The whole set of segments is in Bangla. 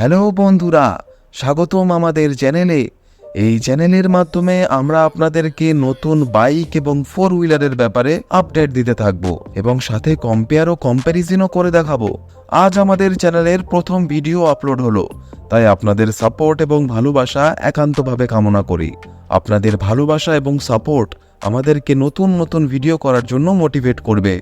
হ্যালো বন্ধুরা, স্বাগতম আমাদের চ্যানেলে। এই চ্যানেলের মাধ্যমে আমরা আপনাদেরকে নতুন বাইক এবং ফোর হুইলারের ব্যাপারে আপডেট দিতে থাকব এবং সাথে কম্পেয়ার ও কম্প্যারিজনও করে দেখাবো। আজ আমাদের চ্যানেলের প্রথম ভিডিও আপলোড হলো, তাই আপনাদের সাপোর্ট এবং ভালোবাসা একান্তভাবে কামনা করি। আপনাদের ভালোবাসা এবং সাপোর্ট আমাদেরকে নতুন নতুন ভিডিও করার জন্য মোটিভেট করবে।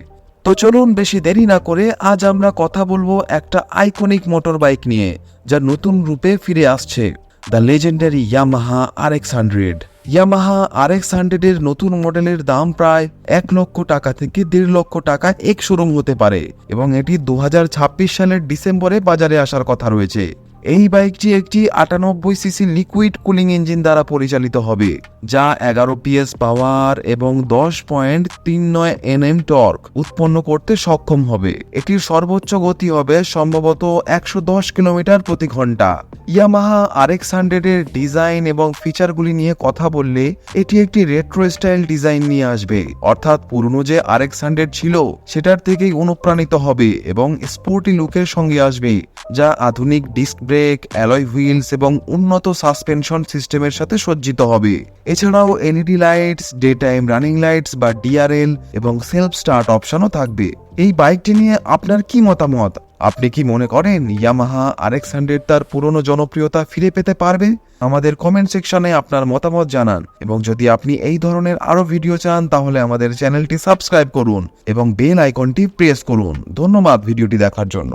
তো চলুন বেশি দেরি না করে আজ আমরা কথা বলব একটা আইকনিক মোটর বাইক নিয়ে, যা নতুন রূপে ফিরে আসছে। The legendary Yamaha R X hundred. Yamaha R X হান্ড্রেডের নতুন মডেলের দাম প্রায় এক লক্ষ টাকা থেকে দেড় লক্ষ টাকা এক শোরুম হতে পারে, এবং এটি দু হাজার ছাব্বিশ সালের ডিসেম্বরে বাজারে আসার কথা রয়েছে। এই বাইকটি একটি আটানব্বই সিসি লিকুইড কুলিং ইঞ্জিন দ্বারা পরিচালিত হবে, যা এগারো পিএস পাওয়ার এবং দশ পয়েন্ট তিন নয় এন এম টর্ক উৎপন্ন করতে সক্ষম হবে। এটির সর্বোচ্চ গতি হবে সম্ভবত একশো দশ কিলোমিটার প্রতি ঘণ্টা। ইয়ামাহা আর এক্স হান্ড্রেডের ডিজাইন এবং ফিচারগুলি নিয়ে কথা বললে এটি একটি রেট্রো স্টাইল ডিজাইন নিয়ে আসবে। অর্থাৎ পুরনো যে আর এক্স হান্ড্রেড ছিল, সেটার থেকেই অনুপ্রাণিত হবে এবং স্পোর্টি লুকের সঙ্গে আসবে, যা আধুনিক ডিস্ক ব্রেক অ্যালয় হুইলস এবং উন্নত সাসপেনশন সিস্টেমের সাথে সজ্জিত হবে। এছাড়াও LED lights day time running lights বা ডিআরএল এবং সেলফ স্টার্ট অপশনও থাকবে। এই বাইকটি নিয়ে আপনার কি মতামত? আপনি কি মনে করেন ইয়ামাহা আরেক্স হান্ড্রেড তার পুরনো জনপ্রিয়তা ফিরে পেতে পারবে? আমাদের কমেন্ট সেকশনে আপনার মতামত জানান এবং যদি আপনি এই ধরনের আরও ভিডিও চান, তাহলে আমাদের চ্যানেলটি সাবস্ক্রাইব করুন এবং বেল আইকনটি প্রেস করুন। ধন্যবাদ ভিডিওটি দেখার জন্য।